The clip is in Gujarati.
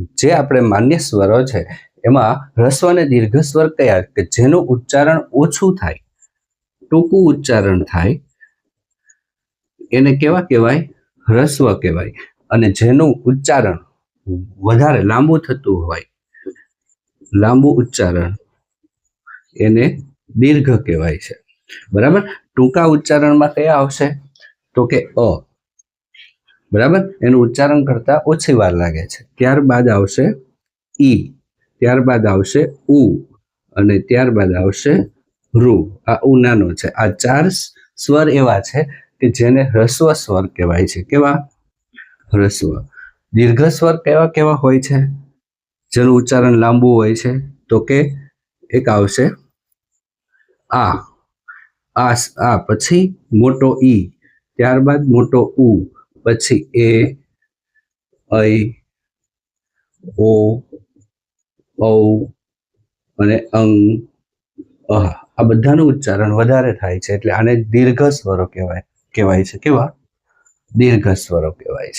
જે આપણે માન્ય સ્વરો છે, એમાં હ્રસ્વ અને દીર્ઘ સ્વર કયા? કે જેનું ઉચ્ચારણ ઓછું થાય, ટૂંકું ઉચ્ચારણ થાય, એને કેવા કહેવાય? હ્રસ્વ કહેવાય. અને જેનું ઉચ્ચારણ વધારે લાંબુ થતું હોય, લાંબુ ઉચ્ચારણ એને દીર્ઘ કહેવાય છે. બરાબર? ટૂંકા ઉચ્ચારણમાં કયા આવશે? તો કે અ. બરાબર? એનું ઉચ્ચારણ કરતા ઓછી વાર લાગે છે. ત્યારબાદ આવશે ઈ, ત્યારબાદ આવશે ઉ અને ત્યારબાદ આવશે રૂ. આ ઉ નાનો છે. આ ચાર સ્વર એવા છે કે જેને હ્રસ્વ સ્વર કહેવાય છે. કેવા? હ્રસ્વ. દીર્ઘ સ્વર કેવા કેવા હોય છે? જેનું ઉચ્ચારણ લાંબુ હોય છે. તો કે એક આવશે આ. આ પછી મોટો ઈ. ત્યારબાદ મોટો ઉ. પછી એ ઐ ઓ, ઔ અને અંગ, અહ આ બધાનું ઉચ્ચારણ વધારે થાય છે એટલે આને દીર્ઘ સ્વરો કહેવાય કહેવાય છે. કેવા? દીર્ઘ સ્વરો કહેવાય છે.